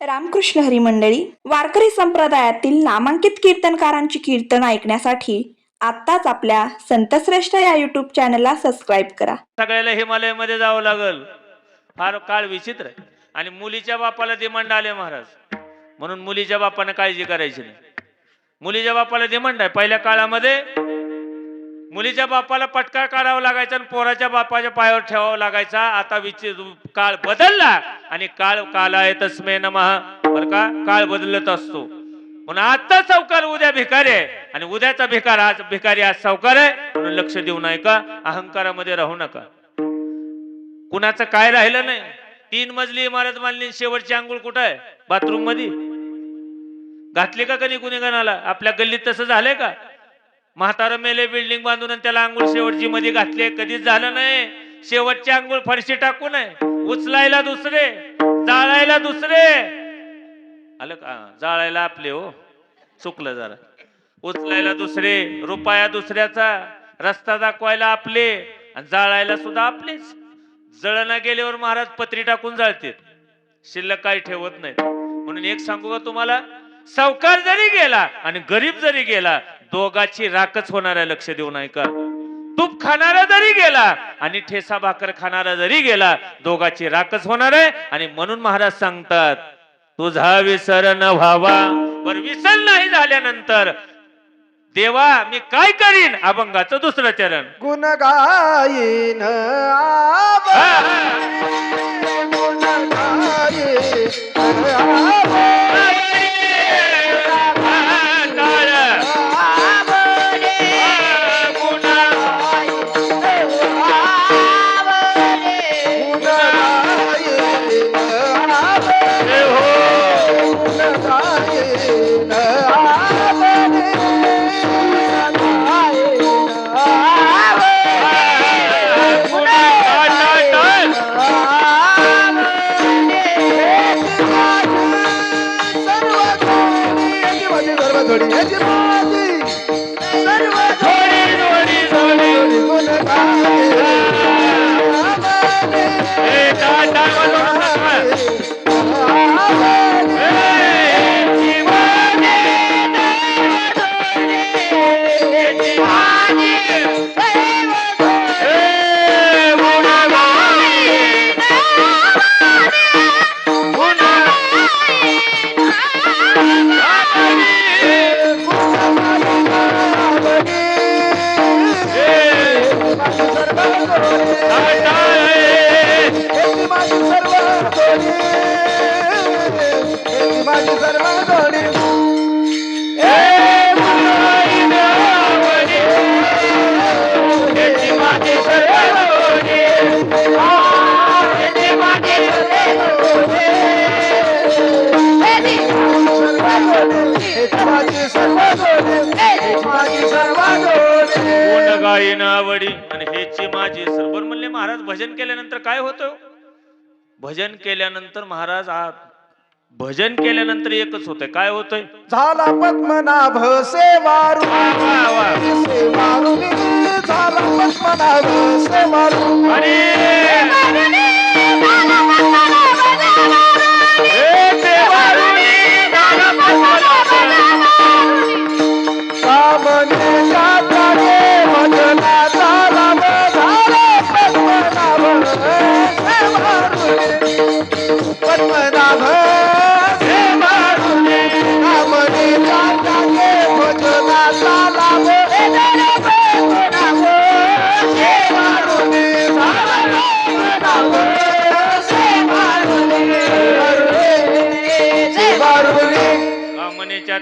रामकृष्ण हरी मंडळी वारकरी संप्रदायातील नामांकित कीर्तनकारांची कीर्तन ऐकण्यासाठी आत्ताच आपल्या संतश्रेष्ठ या युट्यूब चॅनलला सबस्क्राईब करा. सगळ्याला हिमालयामध्ये जावं लागल. फार काळ विचित्र आहे. आणि मुलीच्या बापाला डिमांड आले महाराज. म्हणून मुलीच्या बापाने काळजी करायची नाही. मुलीच्या बापाला डिमांड आहे. पहिल्या काळामध्ये मुलीच्या बापाला पटका काढावा लागायचा आणि पोराच्या बापाच्या पायावर ठेवावं लागायचा. आता विचित काळ बदलला आणि काळ काला आहे तस्मे नमः. बर का? काळ बदलत असतो. म्हणून आता सावकार उद्या भिकारी आहे. आणि उद्याचा भिकार आज भिकारी आज सावकार आहे. म्हणून लक्ष देऊ नये का अहंकारामध्ये राहू नका. कुणाचं काय राहिलं नाही? तीन मजली इमारत मानली शेवटची आंघोळ कुठं आहे? बाथरूममध्ये घातली का कधी कुणी आपल्या गल्लीत तसं झालंय का? म्हातारा मेले बिल्डिंग बांधून आणि त्याला आंघोळ शेवटची मध्ये घातली कधीच झालं नाही. शेवटची आंघोळ फरशी टाकू नये उचलायला दुसरे जाळायला दुसरे. आलं का? जाळायला आपले हो. चुकलं जरा. उचलायला दुसरे रुपया दुसऱ्याचा रस्ता दाखवायला आपले आणि जाळायला सुद्धा आपलेच. जळणा गेल्यावर महाराज पत्री टाकून जाळते शिल्लक काही ठेवत नाहीत. म्हणून एक सांगू का तुम्हाला? सावकार जरी गेला आणि गरीब जरी गेला दोघाची राखच होणार आहे लक्ष देऊ नाही का तूप खाणारा जरी गेला आणि ठेसा भाकर खाणारा जरी गेला दोघाची राखच होणार आहे. आणि म्हणून महाराज सांगतात तुझा विसर न व्हावा. बर विसर नाही झाल्यानंतर देवा मी काय करीन? अभंगाचं दुसरं चरण. गुण गायीन आव. गुण गायीन आवडी आणि हेची माझी सरबर म्हणले महाराज भजन केल्यानंतर काय होतं? भजन केल्यानंतर महाराज आ- भजन केल्यानंतर एकच होतंय. काय होतंय? झाला पद्मनाभ सेवारू झाला पद्मनाभ सेवारू अरे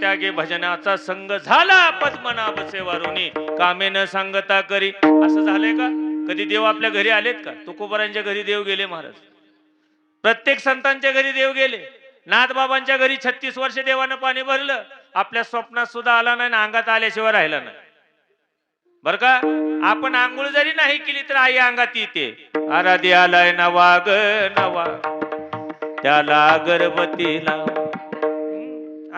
त्यागे भजनाचा संघ झाला पद्मनाभ सेवारुनी. कामे न सांगता करी. असं झालंय का? कधी देव आपल्या घरी आलेत का? तुकोबरांच्या घरी देव गेले महाराज. प्रत्येक संतांच्या घरी देव गेले. नाथबाबांच्या घरी छत्तीस वर्ष देवानं पाणी भरलं. आपल्या स्वप्नात सुद्धा आला नाही ना अंगात आल्याशिवाय राहिला नाही. बर का? आपण आंघोळ जरी नाही केली तर आई अंगात येते. आराधी आलाय नवा ग नवा. त्याला गर्भतीला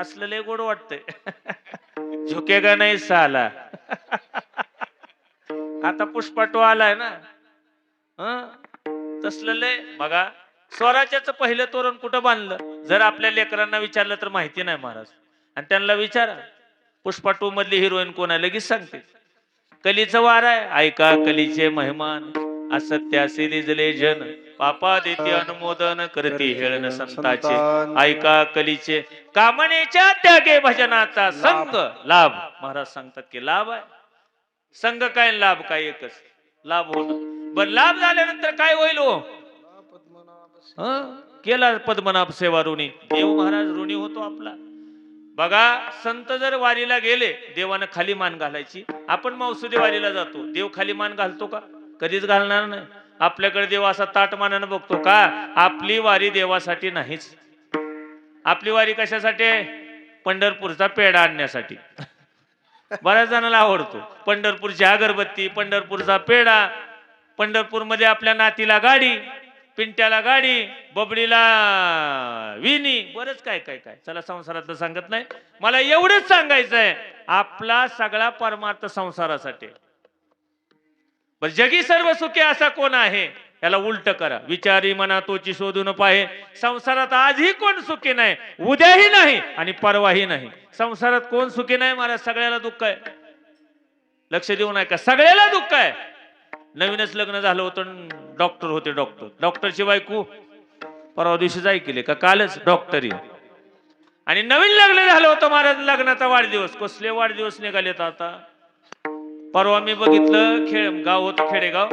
असलं लय गोड वाटतंय. झुकेगा नाही साला. आता पुष्पाटो आलाय ना. हं? तसलं लय. बघा स्वराज्याचं पहिलं तोरण कुठं बांधलं? जर आपल्या लेकरांना विचारलं तर माहिती नाही महाराज. आणि त्यांना विचारा पुष्पा टू मधली हिरोईन कोण आहे? लगेच सांगते. कलीचं वार आहे. ऐका कलीचे मेहमान असत्यासी लिजले जन पापा देते अनुमोदन करते हेळन संताचे. ऐका कलीचे कामनेच्या त्यागे भजनाचा संग. लाभ. महाराज सांगतात की लाभ आहे. संघ काय लाभ काय एकच? लाभ होणं. बर लाभ झाल्यानंतर काय होईल हं? केला पद्मनाभ सेवा ऋणी. देव महाराज ऋणी होतो आपला. बघा संत जर वारीला गेले देवानं खाली मान घालायची. आपण मौसुदी वारीला जातो. देव खाली मान घालतो का? कधीच घालणार नाही. आपल्याकडे देव असा ताट मानानं बघतो का? आपली वारी देवासाठी नाहीच. आपली वारी कशासाठी? पंढरपूरचा पेढा आणण्यासाठी. बऱ्याच जणांना आवडतो. पंढरपूरची अगरबत्ती पंढरपूरचा पेढा पंढरपूरमध्ये आपल्या नातीला गाडी पिंट्याला गाडी बबडीला विनी बरंच काय काय काय. चला संसारातलं सांगत नाही. मला एवढंच सांगायचं आहे आपला सगळा परमार्थ संसारासाठी. जगी सर्व सुखी असा कोण आहे? याला उलट करा. विचारी मना तोची शोधून पाहे. संसारात आजही कोण सुखी नाही? उद्याही नाही आणि परवाही नाही. संसारात कोण सुखी नाही? मला सगळ्याला दुःख आहे. लक्ष देऊ नये का सगळ्याला दुःख आहे. नवीनच लग्न झालं होतं डॉक्टर होते डॉक्टर डॉक्टरची बायको परवा दिवशीच ऐकले का? कालच डॉक्टरी आणि नवीन लग्न झालं होतं महाराज लग्नाचा वाढदिवस. कसले वाढदिवस निघालेत आता? परवा मी बघितलं खेळ गाव होत खेडेगाव.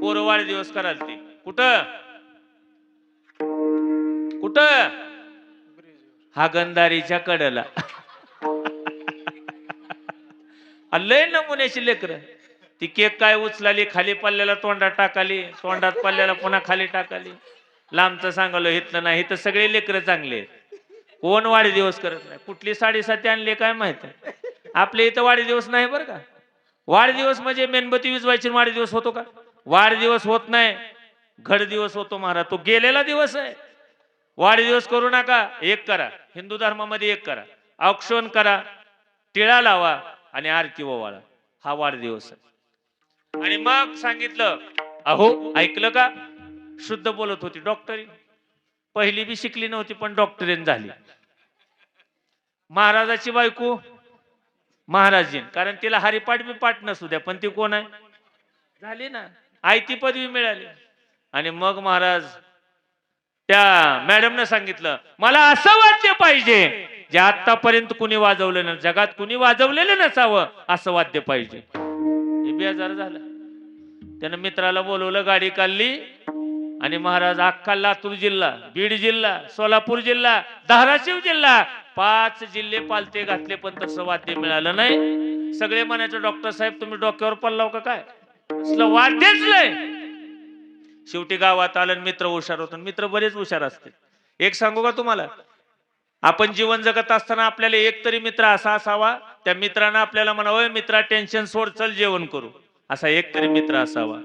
पोर वाढदिवस कराल ते. कुठं? कुठं? हागंदारीच्या कडेला. लय नमुन्याची लेकर. ती केक काय उचलाली खाली पल्ल्याला तोंडात टाकाली तोंडात पल्ल्याला पुन्हा खाली टाकाली. लांबचं सांगालो हिथलं नाही तर सगळे लेकरं चांगले आहेत. कोण वाढदिवस करत नाही? कुठली साडेसाती आणली काय माहीत? आहे आपल्या इथं वाढदिवस नाही बरं का? वाढदिवस म्हणजे मेणबत्ती विजवायची आणि वाढदिवस होतो का? वाढदिवस होत नाही. घड दिवस होतो महाराज तो गेलेला दिवस आहे. वाढदिवस करू नका एक करा. हिंदू धर्मामध्ये एक करा. औक्षण करा. टिळा लावा आणि आरती ओवाळा. हा वाढदिवस आहे. आणि मग सांगितलं अहो ऐकलं का? शुद्ध बोलत होती डॉक्टरी. पहिली बी शिकली नव्हती पण डॉक्टरीन झाली. महाराजाची बायको महाराजीन कारण तिला हरिपाठ बी पाठ नसू द्या पण ती कोण आहे? झाली ना. आयती पदवी मिळाली. आणि मग महाराज त्या मॅडमनं सांगितलं मला असं वाद्य पाहिजे जे आतापर्यंत कुणी वाजवलं ना जगात कुणी वाजवलेलं नसावं असं वाद्य पाहिजे. बेजार झाला. त्यानं मित्राला बोलवलं गाडी काढली आणि महाराज अख्खा लातूर जिल्हा बीड जिल्हा सोलापूर जिल्हा धाराशिव जिल्हा पाच जिल्हे पालते घातले पण तसं वाद्य मिळालं नाही. सगळे म्हणायचे डॉक्टर साहेब तुम्ही डोक्यावर पडलाव का काय? असलं वाद्यच नाही शेवटी गावात आलं मित्र हुशार होतो मित्र बरेच हुशार असते एक सांगू का तुम्हाला? आपण जीवन जगत असताना आपल्याला एक तरी मित्र असा असावा त्या मित्रानं आपल्याला म्हणावं मित्रा टेन्शन सोड चल जेवण करू. असा एक तरी मित्र असावा.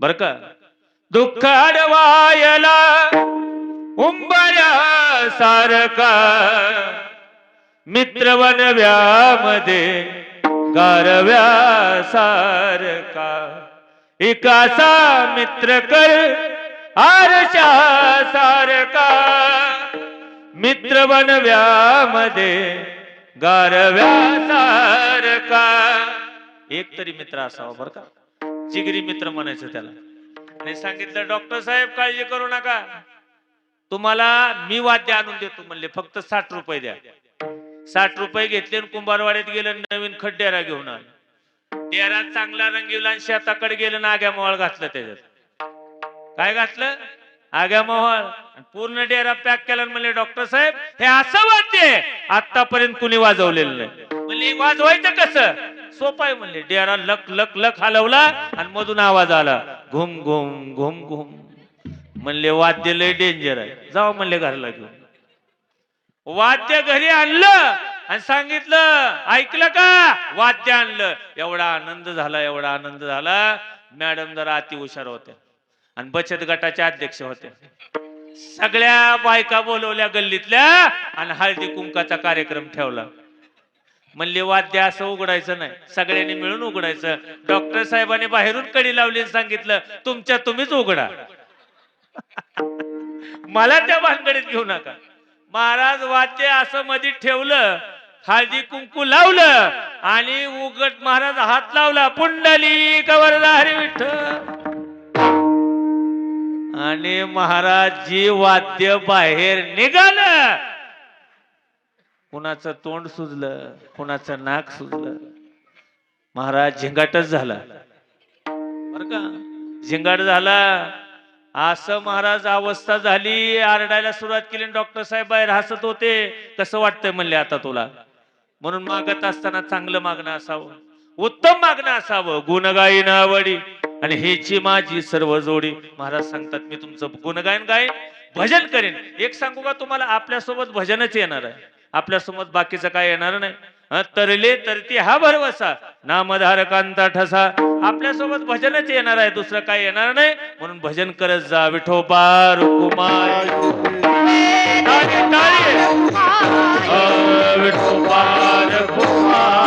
बर का? दुःख अडवायला उंबऱ्या सारखा मित्र बनव्यामध्ये गारव्या सारखा एकासा मित्र कर आरशा सारखा मित्र बनव्यामध्ये गारव्यासारखा एक तरी मित्र असावा बर का. जिगरी मित्र म्हणायचं त्याला. आणि सांगितलं डॉक्टर साहेब काळजी करू नका. तुम्हाला मी वाद्य आणून देतो म्हणले फक्त साठ रुपये द्या. साठ रुपये घेतले आणि कुंभारवाड्यात गेलं नवीन खड्डेरा घेऊन आले. डेरा चांगला रंगीवला आणि शेताकडे गेलं नाग्या घातलं त्याच्यात. काय घातलं? आग्या मोहळ पूर्ण डेरा पॅक केला म्हणले डॉक्टर साहेब हे असं वाद्य आतापर्यंत कुणी वाजवलेलं नाही. म्हणजे वाजवायचं कसं? सोपं आहे म्हणले डेरा लक लक लक हलवला आणि मधून आवाज आला घुम घुम घुम घुम. म्हणले वाद्य लय डेंजर आहे. जाऊ म्हणले घरला घेऊन. वाद्य घरी आणलं आणि सांगितलं ऐकलं का? वाद्य आणलं. एवढा आनंद झाला एवढा आनंद झाला मॅडम जरा अति हुशार होत्या. आणि बचत गटाचे अध्यक्ष होते. सगळ्या बायका बोलवल्या गल्लीतल्या आणि हळदी कुंकाचा कार्यक्रम ठेवला. म्हणले वाद्य असं उघडायचं नाही. सगळ्यांनी मिळून उघडायचं. डॉक्टर साहेबांनी बाहेरून कडी लावली सांगितलं तुमच्या तुम्हीच उघडा. मला त्या भानगडीत घेऊ नका. महाराज वाद्य असं मध्ये ठेवलं हळदी कुंकू लावलं आणि उघड महाराज हात लावला पुंडली कवरला हरी विठ्ठल. आणि महाराज जी वाद्य बाहेर निघालं कुणाचं तोंड सुजलं कुणाचं नाक सुजलं महाराज झिंगाटच झाला. बर का? झिंगाट झाला. असं महाराज अवस्था झाली आरडायला सुरुवात केली डॉक्टर साहेब बाहेर हसत होते. कसं वाटतंय म्हणले आता तुला? म्हणून मागत असताना चांगलं मागणं असावं उत्तम मागणं असावं. गुणगाई आवडी आणि हेची माझी सर्व जोडी. महाराज सांगतात मी तुमचं गुणगायन गाईन भजन करेन. एक सांगू का तुम्हाला आपल्यासोबत भजनच येणार आहे. आपल्यासोबत बाकीचं काय येणार नाही. तरले तरती हा भरवसा नामधारकांता ठसा. आपल्यासोबत भजनच येणार आहे दुसरं काय येणार नाही. म्हणून भजन करत जा विठोबा रुकुमार. अ, विठोबा रुकुमार.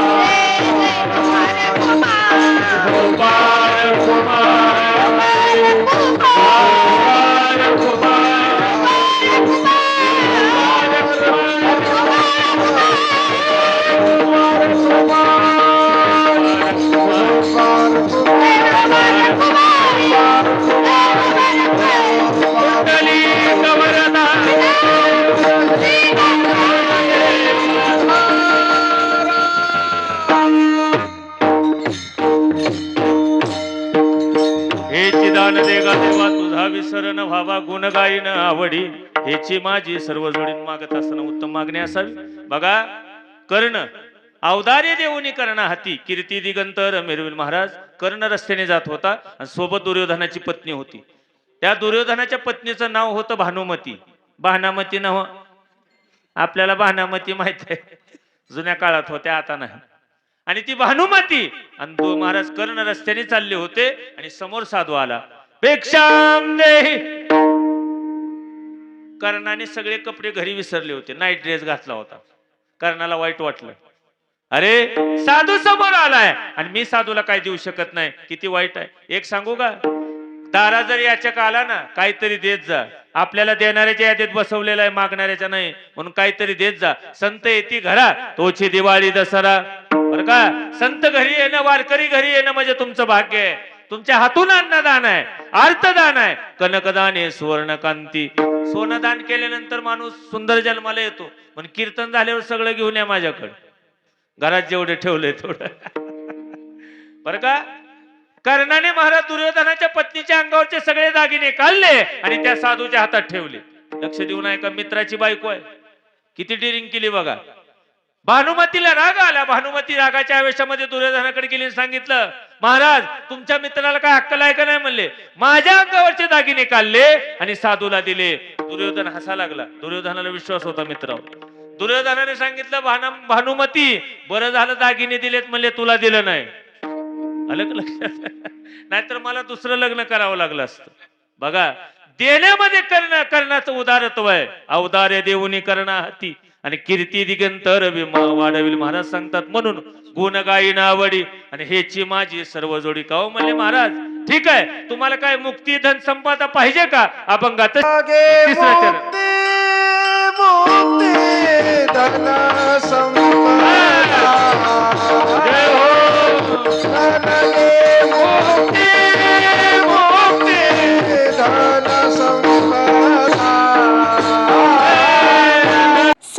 दान देवा तुझा विसरण व्हावा गुण गायन आवडी. ह्याची माझी सर्व जोडीन मागत असताना उत्तम मागणी असावी. बघा कर्ण अवदार्य देऊनी कर्ण हाती. कीर्ती दिगंतर मिरविल महाराज कर्ण रस्त्याने जात होता आणि सोबत दुर्योधनाची पत्नी होती. त्या दुर्योधनाच्या पत्नीचं नाव होतं भानुमती. भानामती नव आपल्याला भानामती माहीत आहे. जुन्या काळात होत्या आता नाही. आणि ती भानुमती! आणि महाराज कर्ण रस्त्याने चालले होते आणि समोर साधू आला. कर्णाने सगळे कपडे घरी विसरले होते. नाईट ड्रेस घातला होता. कर्णाला वाईट वाटलं. अरे साधू समोर आलाय. आणि मी साधूला काय देऊ शकत नाही? किती वाईट आहे. एक सांगू का? तारा जर याच्या आला ना काहीतरी देत जा. आपल्याला देणाऱ्याच्या यादीत बसवलेला आहे मागणाऱ्याच्या नाही. म्हणून काहीतरी देत जा. संत येते घरा. तोची दिवाळी दसरा. बर का? संत घरी येणं वारकरी घरी येणं म्हणजे तुमचं भाग्य आहे. तुमच्या हातून अन्नदान आहे अर्थदान आहे. कनकदान आहे सुवर्णकांती. सोनदान केल्यानंतर माणूस सुंदर जन्माला येतो. पण कीर्तन झाल्यावर सगळं घेऊन या माझ्याकडे. घरात जेवढे ठेवले थोडं बर का? कर्णाने महाराज दुर्योधनाच्या पत्नीच्या अंगावरचे सगळे दागिने काढले आणि त्या साधूच्या हातात ठेवले. लक्ष देऊन आहे का मित्राची बायको आहे. किती डिरिंग केली बघा. भानुमतीला राग आला. भानुमती रागाच्या आवेशामध्ये दुर्योधनाकडे गेली सांगितलं महाराज तुमच्या मित्राला काय अक्कल आहे का नाही म्हणले? माझ्या अंगावरचे दागिने काढले आणि साधूला दिले. दुर्योधन हसा लागला. दुर्योधनाला विश्वास होता मित्र दुर्योधनाने सांगितलं भान भानुमती बरं झालं दागिने दिलेत म्हणले तुला दिलं नाही. अलग लक्षात? नाहीतर मला दुसरं लग्न करावं लागलं असतं. बघा देण्यामध्ये कर्ण कर्णाचं उदारत्व आहे. औदार्य देऊनी करणा हाती. आणि कीर्ती दिगंतर विमा वाढविल महाराज सांगतात म्हणून गुण गायी नावडी. आणि हेची माझी सर्व जोडी काहो म्हणले महाराज? ठीक आहे तुम्हाला काय मुक्ती धन संपादा पाहिजे का? अभंगात तिसरं चरण.